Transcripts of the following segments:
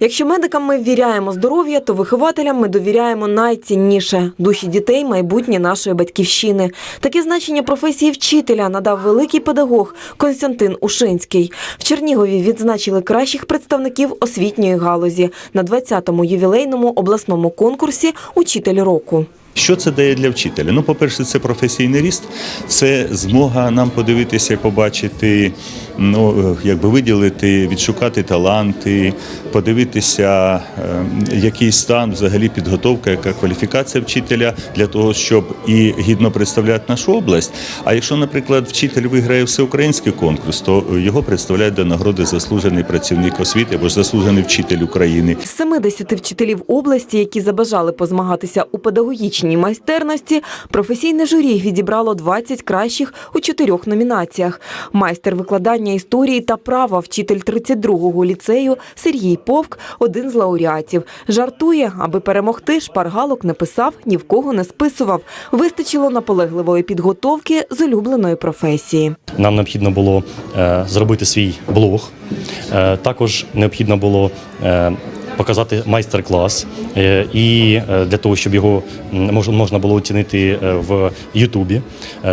Якщо медикам ми ввіряємо здоров'я, то вихователям ми довіряємо найцінніше душі дітей, майбутнє нашої батьківщини. Таке значення професії вчителя надав великий педагог Константин Ушинський. В Чернігові відзначили кращих представників освітньої галузі на 20-му ювілейному обласному конкурсі Учитель року. Що це дає для вчителя? Ну, по-перше, це професійний ріст, це змога нам подивитися побачити, ну якби виділити, відшукати таланти, подивитися, е, який стан взагалі підготовка, яка кваліфікація вчителя для того, щоб і гідно представляти нашу область. А якщо, наприклад, вчитель виграє всеукраїнський конкурс, то його представляють до нагороди заслужений працівник освіти або ж заслужений вчитель України. З 70 вчителів області, які забажали позмагатися у педагогічній майстерності, професійне журі відібрало 20 кращих у чотирьох номінаціях. Майстер викладання історії та права, вчитель 32-го ліцею Сергій Повк – один з лауреатів. Жартує, аби перемогти, шпаргалок не писав, ні в кого не списував. Вистачило наполегливої підготовки з улюбленої професії. Нам необхідно було е, зробити свій блог. Е, також необхідно було е, показати майстер-клас, е, і е, для того, щоб його можна було оцінити е, в Ютубі.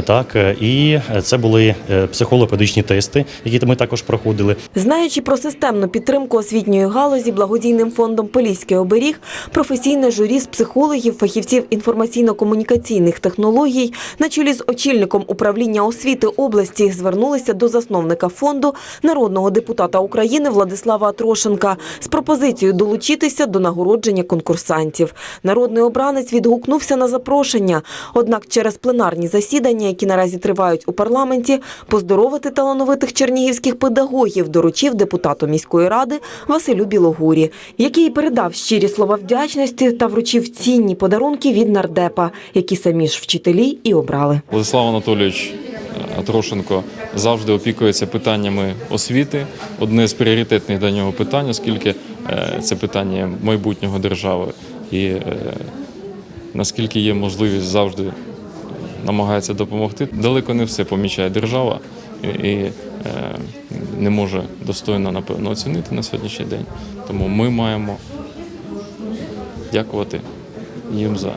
Так, і це були психолого-педагогічні тести, які ми також проходили. Знаючи про системну підтримку освітньої галузі благодійним фондом Поліський оберіг, професійне журі з психологів, фахівців інформаційно-комунікаційних технологій на чолі з очільником управління освіти області звернулися до засновника фонду народного депутата України Владислава Трошенка з пропозицією долучитися до нагородження конкурсантів. Народний обранець відгукнувся на запрошення. Однак через пленарні засідання, які наразі тривають у парламенті, поздоровити талановитих чернігівських педагогів доручив депутату міської ради Василю Білогурі, який передав щирі слова вдячності та вручив цінні подарунки від нардепа, які самі ж вчителі і обрали. Владислав Анатолійович Трошенко завжди опікується питаннями освіти. Одне з пріоритетних для нього питань, оскільки це питання майбутнього держави. І е, наскільки є можливість завжди намагається допомогти. Далеко не все помічає держава і, е, не може достойно напевно оцінити на сьогоднішній день. Тому ми маємо дякувати їм за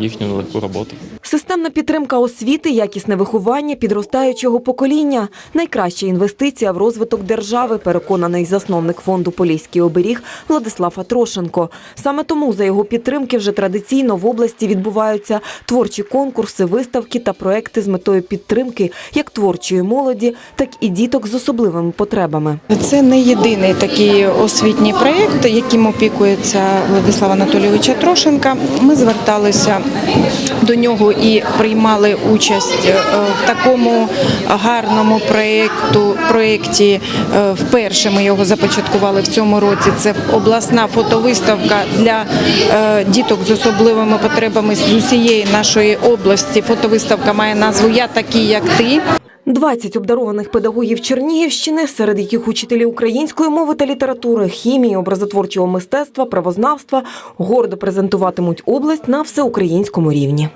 їхню нелегку роботу. Системна підтримка освіти, якісне виховання підростаючого покоління найкраща інвестиція в розвиток держави, переконаний засновник фонду Поліський оберіг Владислав Атрошенко. Саме тому за його підтримки вже традиційно в області відбуваються творчі конкурси, виставки та проекти з метою підтримки як творчої молоді, так і діток з особливими потребами. Це не єдиний такий освітній проєкт, яким опікується Владислава Анатолійовича Трошенка. Ми зверталися до нього і приймали участь е, в такому гарному проєкту, проєкті. Е, Вперше ми його започаткували в цьому році. Це обласна фотовиставка для е, діток з особливими потребами з усієї нашої області. Фотовиставка має назву Я такий, як ти. 20 обдарованих педагогів Чернігівщини, серед яких учителі української мови та літератури, хімії, образотворчого мистецтва, правознавства, гордо презентуватимуть область на всеукраїнському рівні.